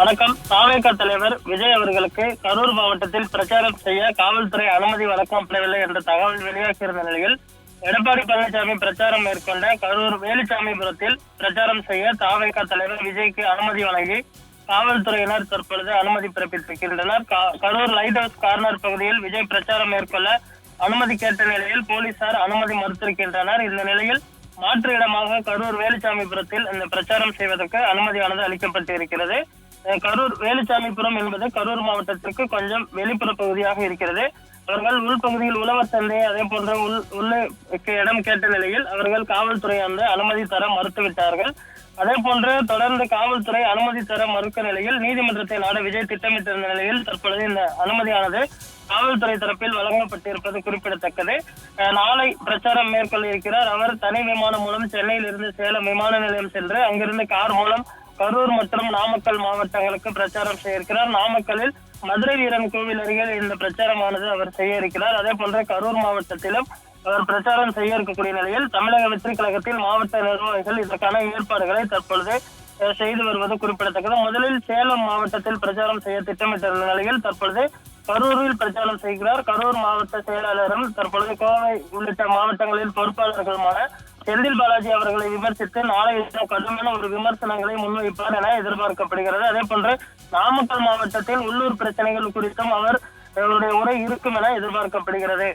வணக்கம். தாவேக தலைவர் விஜய் அவர்களுக்கு கரூர் மாவட்டத்தில் பிரச்சாரம் செய்ய காவல்துறை அனுமதி வழங்கப்படவில்லை என்ற தகவல் வெளியாகியிருந்த நிலையில் எடப்பாடி பழனிசாமி பிரச்சாரம் மேற்கொண்ட கரூர் வேலுச்சாமிபுரத்தில் பிரச்சாரம் செய்ய தாவேக தலைவர் விஜய்க்கு அனுமதி வழங்கி காவல்துறையினர் தற்பொழுது அனுமதி பிறப்பித்திருக்கின்றனர். கரூர் லைட் ஹவுஸ் கார்னர் பகுதியில் விஜய் பிரச்சாரம் மேற்கொள்ள அனுமதி கேட்ட நிலையில் போலீசார் அனுமதி மறுத்திருக்கின்றனர். இந்த நிலையில் மாற்று இடமாக கரூர் வேலுச்சாமிபுரத்தில் இந்த பிரச்சாரம் செய்வதற்கு அனுமதியானது அளிக்கப்பட்டு இருக்கிறது கரூர் வேலுச்சாமிபுரம் என்பது கரூர் மாவட்டத்திற்கு கொஞ்சம் வெளிப்புற பகுதியாக இருக்கிறது. அவர்கள் உள்பகுதியில் உழவர் சந்தை அதே போன்ற உள் உள்ளே இடம் கேட்ட நிலையில் அவர்கள் காவல்துறை அந்த அனுமதி தர மறுத்துவிட்டார்கள். அதே போன்று தொடர்ந்து காவல்துறை அனுமதி தர மறுக்க நிலையில் நீதிமன்றத்தை நாட விஜய் திட்டமிட்டிருந்த நிலையில் தற்பொழுது இந்த அனுமதியானது காவல்துறை தரப்பில் வழங்கப்பட்டிருப்பது குறிப்பிடத்தக்கது. நாளை பிரச்சாரம் மேற்கொள்ள இருக்கிறார். அவர் தனி விமானம் மூலம் சென்னையில் இருந்து சேலம் விமான நிலையம் சென்று அங்கிருந்து கார் மூலம் கரூர் மற்றும் நாமக்கல் மாவட்டங்களுக்கு பிரச்சாரம் செய்ய இருக்கிறார் நாமக்கல்லில் மதுரை வீரன் கோவில் அருகே இந்த பிரச்சாரமானது அவர் செய்ய இருக்கிறார் அதே போன்ற கரூர் மாவட்டத்திலும் அவர் பிரச்சாரம் செய்ய இருக்கக்கூடிய நிலையில் தமிழக வெற்றி கழகத்தில் மாவட்ட நிர்வாகிகள் இதற்கான ஏற்பாடுகளை தற்பொழுது அஹ், செய்து வருவது குறிப்பிடத்தக்கது. முதலில் சேலம் மாவட்டத்தில் பிரச்சாரம் செய்ய திட்டமிட்டிருந்த நிலையில் தற்பொழுது கரூரில் பிரச்சாரம் செய்கிறார். கரூர் மாவட்ட செயலாளரும் தற்பொழுது கோவை உள்ளிட்ட மாவட்டங்களில் பொறுப்பாளர்களுமான செந்தில் பாலாஜி அவர்களை விமர்சித்து நாளை கடுமையான ஒரு விமர்சனங்களை முன்வைப்பார் என எதிர்பார்க்கப்படுகிறது. அதே போன்று நாமக்கல் மாவட்டத்தில் உள்ளூர் பிரச்சனைகள் குறித்தும் அவர் அவருடைய உரை இருக்கும் என எதிர்பார்க்கப்படுகிறது.